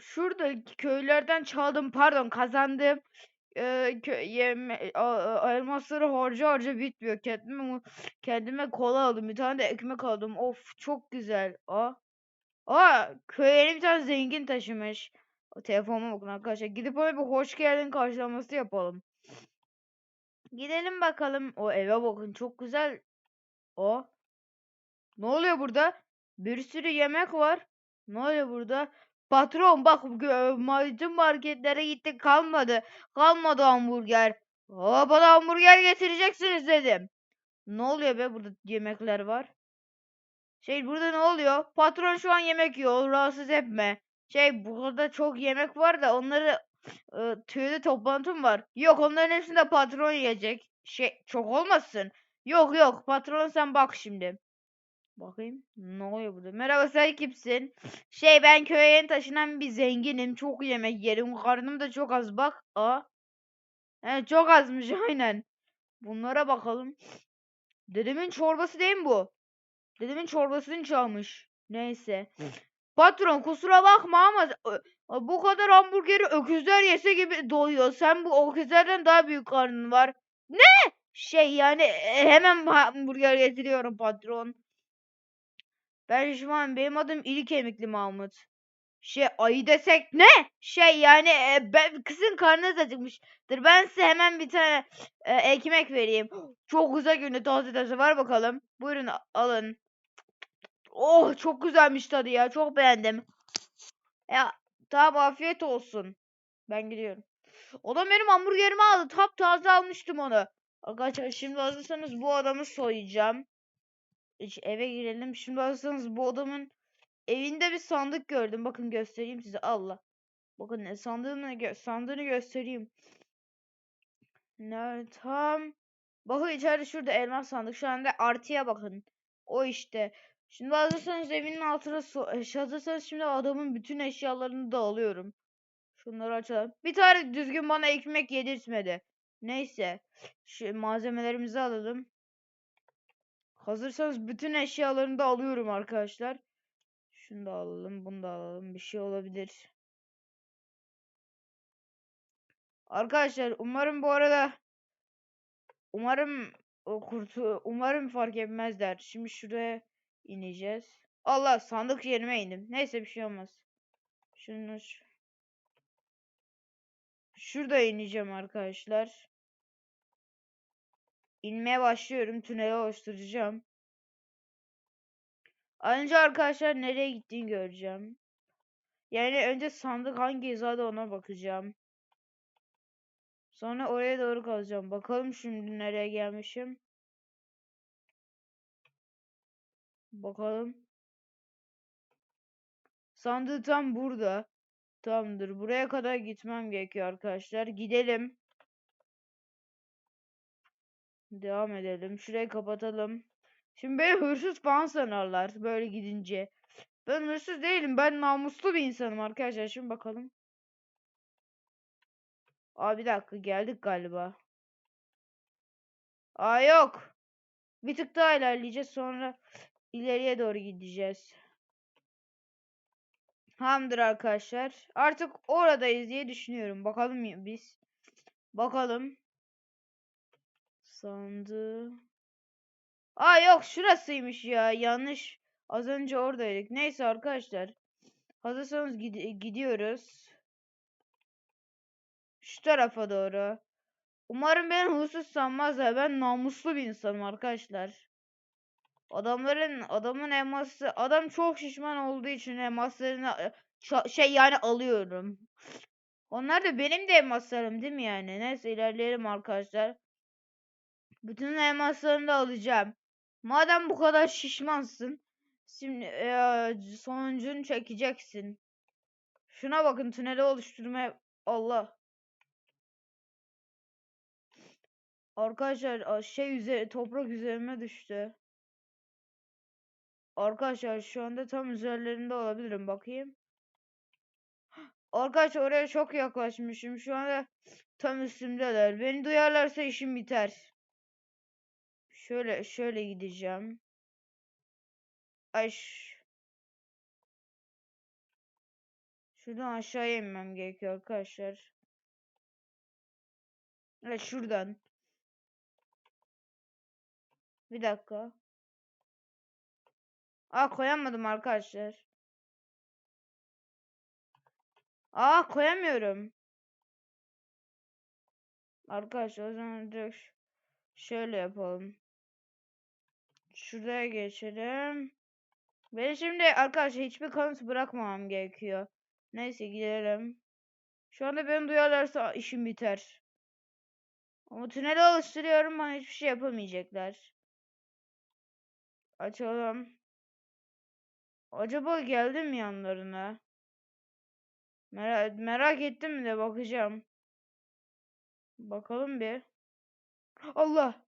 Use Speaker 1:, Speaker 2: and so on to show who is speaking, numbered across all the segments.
Speaker 1: şurada köylerden çaldım pardon kazandım. Eee, kö yeme a elmasları harca harca bitmiyor. Kendime kendime kola aldım. Bir tane de ekmek aldım. Of çok güzel. A! A! Köye bir tane zengin taşımış. O telefonuma bakın arkadaşlar. Gidip ona bir hoş geldin karşılaması yapalım. Gidelim bakalım. O eve bakın çok güzel. O. Ne oluyor burada? Bir sürü yemek var. Ne oluyor burada? Patron bak gö- ma- marketlere gittik kalmadı. Kalmadı hamburger. Aa, bana hamburger getireceksiniz dedim. Ne oluyor be burada yemekler var. Şey burada ne oluyor? Patron şu an yemek yiyor. Rahatsız etme. Şey burada çok yemek var da onları e, tüyde toplantım var. Yok onların hepsini de patron yiyecek. Şey çok olmasın. Yok yok patron sen bak şimdi. Bakayım ne oluyor burada? Merhaba sen kimsin? Şey ben köye yeni taşınan bir zenginim. Çok yemek yerim. Karnım da çok az bak. Aa. He, çok azmış aynen. Bunlara bakalım. Dedemin çorbası değil mi bu? Dedemin çorbasını çalmış. Neyse. Patron kusura bakma ama bu kadar hamburgeri öküzler yese gibi doyuyor. Sen bu öküzlerden daha büyük karnın var. Ne? Şey yani e, hemen hamburger getiriyorum patron. Ben şu an benim adım İri Kemikli Mahmut. Şey ayı desek ne? Şey yani e, ben, kızın karnınız acıkmıştır. Ben size hemen bir tane e, ekmek vereyim. Çok güzel günü taze taze var bakalım. Buyurun alın. Oh çok güzelmiş tadı ya. Çok beğendim. Ya tamam afiyet olsun. Ben gidiyorum. O da benim hamburgerimi aldı. Tap taze almıştım onu. Arkadaşlar şimdi hazırsanız bu adamı soyacağım. Eve girelim. Şimdi hazırsanız bu adamın evinde bir sandık gördüm. Bakın göstereyim size. Allah. Bakın ne sandığını gö sandığını göstereyim. Ne tam. Bakın içeride şurada elmas sandık. Şu anda artıya bakın. O işte. Şimdi hazırsanız evinin altına so eş- hazırsanız şimdi adamın bütün eşyalarını da alıyorum. Şunları açalım. Bir tane düzgün bana ekmek yedirtmedi. Neyse. Şu malzemelerimizi alalım. Hazırsanız bütün eşyalarını da alıyorum arkadaşlar. Şunu da alalım, bunu da alalım. Bir şey olabilir. Arkadaşlar umarım bu arada umarım o kurtu umarım fark etmezler. Şimdi şuraya ineceğiz. Allah sandık yerime indim. Neyse bir şey olmaz. Şunu şurada ineceğim arkadaşlar. İnmeye başlıyorum. Tüneli oluşturacağım. Önce arkadaşlar nereye gittiğini göreceğim. Yani önce sandık hangi hizada ona bakacağım. Sonra oraya doğru kazacağım. Bakalım şimdi nereye gelmişim. Bakalım. Sandığı tam burada. Tamamdır. Buraya kadar gitmem gerekiyor arkadaşlar. Gidelim. Devam edelim. Şurayı kapatalım. Şimdi beni hırsız falan sanarlar böyle gidince. Ben hırsız değilim. Ben namuslu bir insanım arkadaşlar. Şimdi bakalım. Aa bir dakika geldik galiba. Aa yok. Bir tık daha ilerleyeceğiz sonra ileriye doğru gideceğiz. Tamamdır arkadaşlar. Artık oradayız diye düşünüyorum. Bakalım biz. Bakalım. Sandığı. Aa yok şurasıymış ya. Yanlış. Az önce oradaydık. Neyse arkadaşlar. Hazırsanız gid- gidiyoruz. Şu tarafa doğru. Umarım beni huysuz sanmazlar. Ben namuslu bir insanım arkadaşlar. Adamların adamın elması adam çok şişman olduğu için elmaslarını e, şey yani alıyorum. Onlar da benim de elmaslarım değil mi yani? Neyse ilerleyelim arkadaşlar. Bütün elmaslarını da alacağım. Madem bu kadar şişmansın, şimdi eee, sonucunu çekeceksin. Şuna bakın tüneli oluşturmaya Allah. Arkadaşlar şey üzeri toprak üzerime düştü. Arkadaşlar şu anda tam üzerlerinde olabilirim bakayım. Arkadaşlar oraya çok yaklaşmışım. Şu anda tam üstümdeler. Beni duyarlarsa işim biter. Şöyle şöyle gideceğim. Ay ş- Şuradan aşağıya inmem gerekiyor arkadaşlar. Evet şuradan. Bir dakika. Aa koyamadım arkadaşlar. Aa koyamıyorum. Arkadaşlar o zaman direkt şöyle yapalım. Şuraya geçelim. Ben şimdi arkadaşlar hiçbir kanıt bırakmamam gerekiyor. Neyse gidelim. Şu anda beni duyarlarsa işim biter. Ama tüneli oluşturuyorum bana hiçbir şey yapamayacaklar. Açalım. Acaba geldi mi yanlarına? Merak, merak ettim de bakacağım. Bakalım bir. Allah!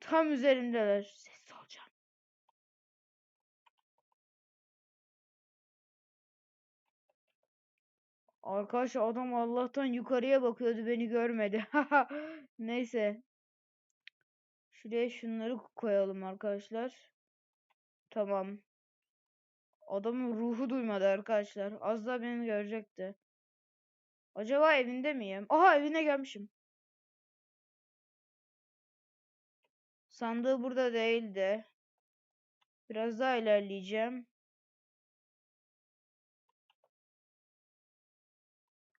Speaker 1: Tam üzerimdeler. Sessiz olacağım. Arkadaşlar adam Allah'tan yukarıya bakıyordu beni görmedi. Neyse. Şuraya şunları koyalım arkadaşlar. Tamam. Adamın ruhu duymadı arkadaşlar. Az daha beni görecekti. Acaba evinde miyim? Aha evine gelmişim. Sandığı burada değildi. Biraz daha ilerleyeceğim.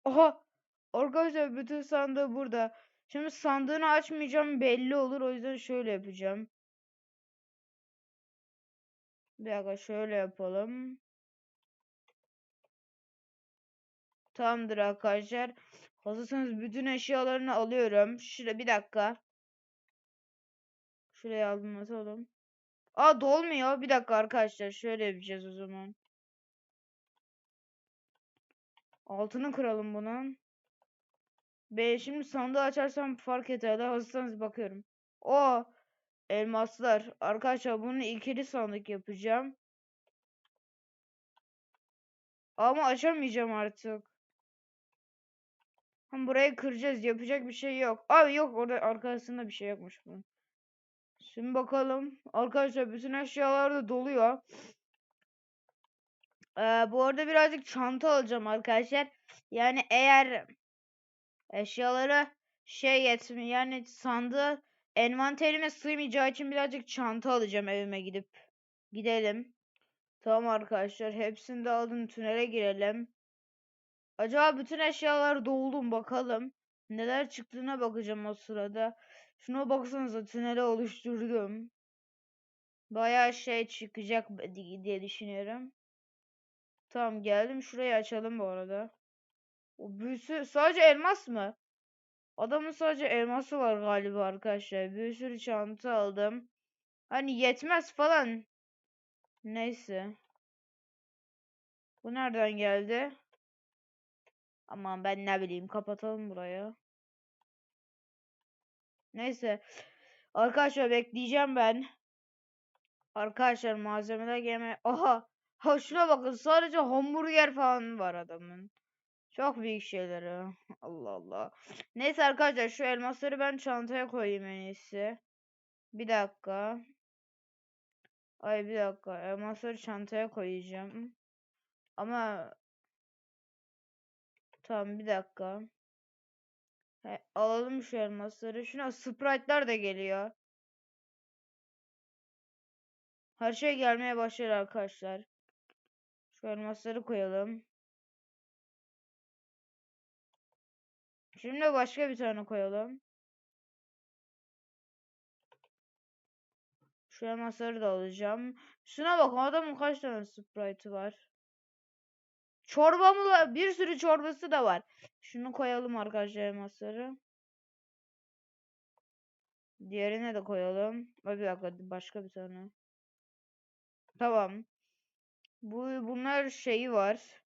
Speaker 1: Aha! Arkadaşlar bütün sandığı burada. Şimdi sandığını açmayacağım belli olur. O yüzden şöyle yapacağım. Bir dakika şöyle yapalım. Tamamdır arkadaşlar. Hazırsanız bütün eşyalarını alıyorum. Şuraya bir dakika. Şuraya aldım atalım. Aa dolmuyor. Bir dakika arkadaşlar. Şöyle yapacağız o zaman. Altını kıralım bunun. Be şimdi sandığı açarsam fark ederler. Hazırsanız bakıyorum. O elmaslar. Arkadaşlar bunu ikili sandık yapacağım. Ama açamayacağım artık. Hem burayı kıracağız. Yapacak bir şey yok. Abi yok orada arkasında bir şey yokmuş bunun. Şimdi bakalım. Arkadaşlar bütün eşyalar da doluyor. Ee, bu arada birazcık çanta alacağım arkadaşlar. Yani eğer eşyaları şey yetmiyor yani sandığı envanterime sığmayacağı için birazcık çanta alacağım evime gidip. Gidelim. Tamam arkadaşlar hepsini de aldım tünele girelim. Acaba bütün eşyalar doldu mu bakalım. Neler çıktığına bakacağım o sırada. Şuna baksanıza tüneli oluşturdum. Bayağı şey çıkacak di- diye düşünüyorum. Tamam geldim şurayı açalım bu arada. O büyüsü sadece elmas mı? Adamın sadece elması var galiba arkadaşlar. Bir sürü çanta aldım. Hani yetmez falan. Neyse. Bu nereden geldi? Aman ben ne bileyim kapatalım burayı. Neyse. Arkadaşlar bekleyeceğim ben. Arkadaşlar malzemeler gelme. Aha. Ha şuna bakın sadece hamburger falan var adamın. Çok büyük şeyleri. Allah Allah. Neyse arkadaşlar şu elmasları ben çantaya koyayım en iyisi. Bir dakika. Ay bir dakika. Elmasları çantaya koyacağım. Ama tamam bir dakika. He, alalım şu elmasları. Şuna sprite'lar da geliyor. Her şey gelmeye başladı arkadaşlar. Şu elmasları koyalım. Şimdi başka bir tane koyalım. Şu elmasları da alacağım. Şuna bak adamın kaç tane sprite'ı var. Çorbamı da bir sürü çorbası da var. Şunu koyalım arkadaşlar elmasları. Diğerine de koyalım. Bir dakika başka bir tane. Tamam. Bu bunlar şeyi var.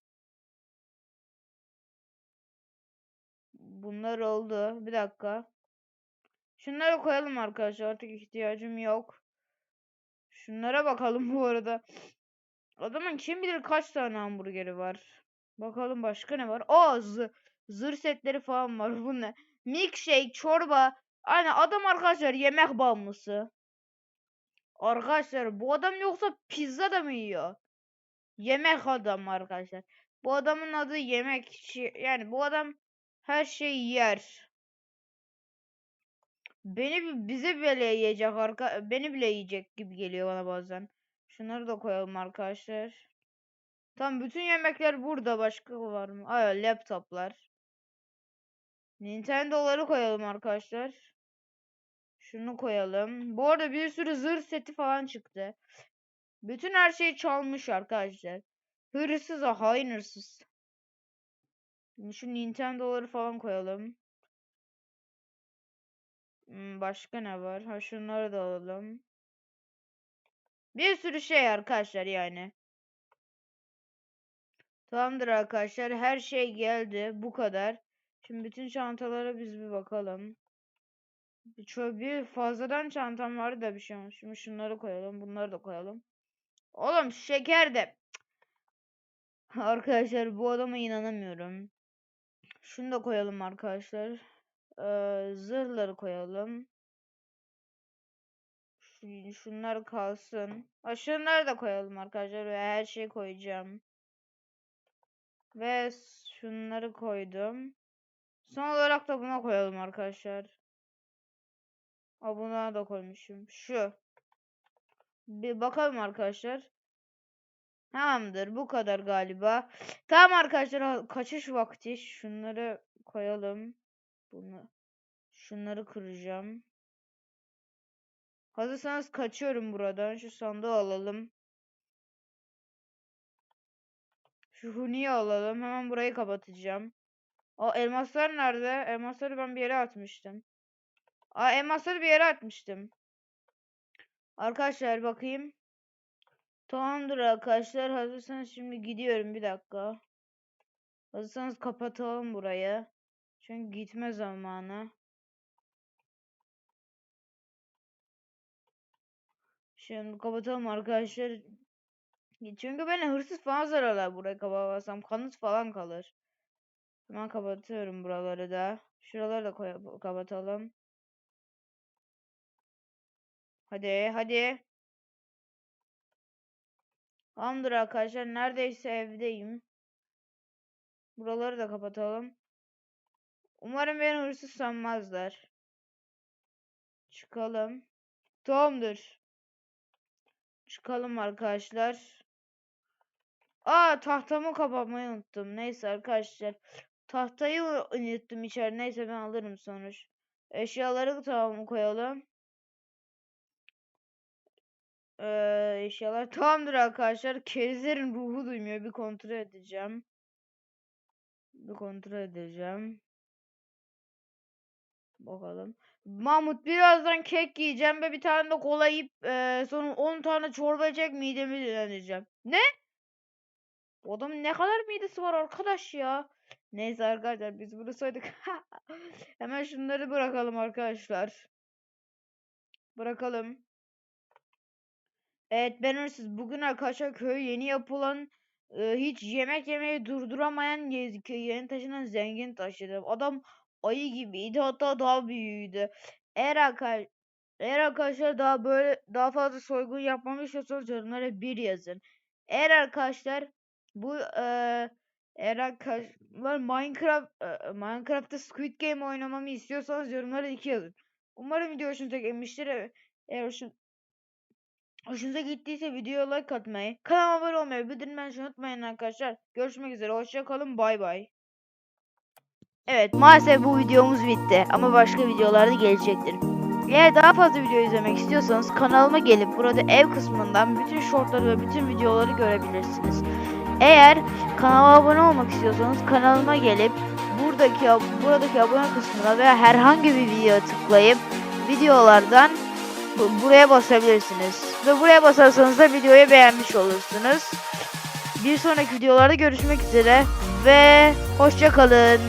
Speaker 1: Bunlar oldu. Bir dakika. Şunları koyalım arkadaşlar. Artık ihtiyacım yok. Şunlara bakalım bu arada. Adamın kim bilir kaç tane hamburgeri var. Bakalım başka ne var? Aa zı setleri falan var. Bu ne? Milkshake, çorba. Aynen adam arkadaşlar yemek bağımlısı. Arkadaşlar bu adam yoksa pizza da mı yiyor? Yemek adam arkadaşlar. Bu adamın adı yemekçi. Yani bu adam her şeyi yer. Beni bi- bize bile yiyecek arka beni bile yiyecek gibi geliyor bana bazen. Şunları da koyalım arkadaşlar. Tam bütün yemekler burada. Başka var mı? Ay laptoplar. Nintendo'ları koyalım arkadaşlar. Şunu koyalım. Bu arada bir sürü zırh seti falan çıktı. Bütün her şeyi çalmış arkadaşlar. Hırsız hırsız. Şimdi Şu Nintendo'ları falan koyalım. Hmm, başka ne var? Ha şunları da alalım. Bir sürü şey arkadaşlar yani. Tamamdır arkadaşlar. Her şey geldi. Bu kadar. Şimdi bütün çantalara biz bir bakalım. Şöyle bir fazladan çantam vardı da bir şey olmuş. Şimdi şunları koyalım. Bunları da koyalım. Oğlum şeker de. Arkadaşlar bu adama inanamıyorum. Şunu da koyalım arkadaşlar. Ee, zırhları koyalım. Şu- Şunlar kalsın. Ha, şunları da koyalım arkadaşlar. Ve her şeyi koyacağım. Ve şunları koydum. Son olarak da buna koyalım arkadaşlar. Aa, buna da koymuşum. Şu. Bir bakalım arkadaşlar. Tamamdır. Bu kadar galiba. Tamam arkadaşlar. ha- Kaçış vakti. Şunları koyalım. Bunu. Şunları kıracağım. Hazırsanız kaçıyorum buradan. Şu sandığı alalım. Şu huniyi alalım. Hemen burayı kapatacağım. Aa elmaslar nerede? Elmasları ben bir yere atmıştım. Aa elmasları bir yere atmıştım. Arkadaşlar bakayım. Tamamdır arkadaşlar. Hazırsanız şimdi gidiyorum. Bir dakika. Hazırsanız kapatalım burayı. Çünkü gitme zamanı. Şimdi kapatalım arkadaşlar. Çünkü beni hırsız falan zararlar burayı kapatamazsam. Kanıt falan kalır. Hemen kapatıyorum buraları da. Şuraları da kapatalım. Hadi hadi. Tamamdır arkadaşlar. Neredeyse evdeyim. Buraları da kapatalım. Umarım beni hırsız sanmazlar. Çıkalım. Tamamdır. Çıkalım arkadaşlar. Aa tahtamı kapatmayı unuttum. Neyse arkadaşlar. Tahtayı unuttum içeri. Neyse ben alırım sonuç. Eşyaları tamam koyalım. Ee, eşyalar tamamdır arkadaşlar. Kerizlerin ruhu duymuyor. Bir kontrol edeceğim. Bir kontrol edeceğim. Bakalım. Mahmut birazdan kek yiyeceğim ve bir tane de kola yiyip eee, sonra 10 tane çorba içecek midemi dinleneceğim. Ne? Bu adamın ne kadar midesi var arkadaş ya. Neyse arkadaşlar biz bunu söyledik. Hemen şunları bırakalım arkadaşlar. Bırakalım. Evet ben hırsız. Bugün arkadaşlar köy yeni yapılan e, hiç yemek yemeyi durduramayan yeni taşınan zengin taşıdı. Adam ayı gibiydi hatta daha büyüğüydü. Eğer, arka- eğer arkadaşlar daha böyle daha fazla soygun yapmamı istiyorsanız yorumlara bir yazın. Eğer arkadaşlar bu e, eğer arkadaşlar Minecraft e, Minecraft'ta Squid Game oynamamı istiyorsanız yorumlara iki yazın. Umarım video hoşunuza gitmiştir. Eğer hoşun, Hoşunuza gittiyse videoya like atmayı, kanalıma abone olmayı, açmayı unutmayın arkadaşlar. Görüşmek üzere, hoşça kalın, bay bay. Evet, maalesef bu videomuz bitti ama başka videolarda gelecektir. Eğer daha fazla video izlemek istiyorsanız kanalıma gelip burada ev kısmından bütün shortları ve bütün videoları görebilirsiniz. Eğer kanala abone olmak istiyorsanız kanalıma gelip buradaki buradaki abone kısmına veya herhangi bir videoya tıklayıp videolardan bu- buraya basabilirsiniz. Ve buraya basarsanız da videoyu beğenmiş olursunuz. Bir sonraki videolarda görüşmek üzere ve hoşça kalın.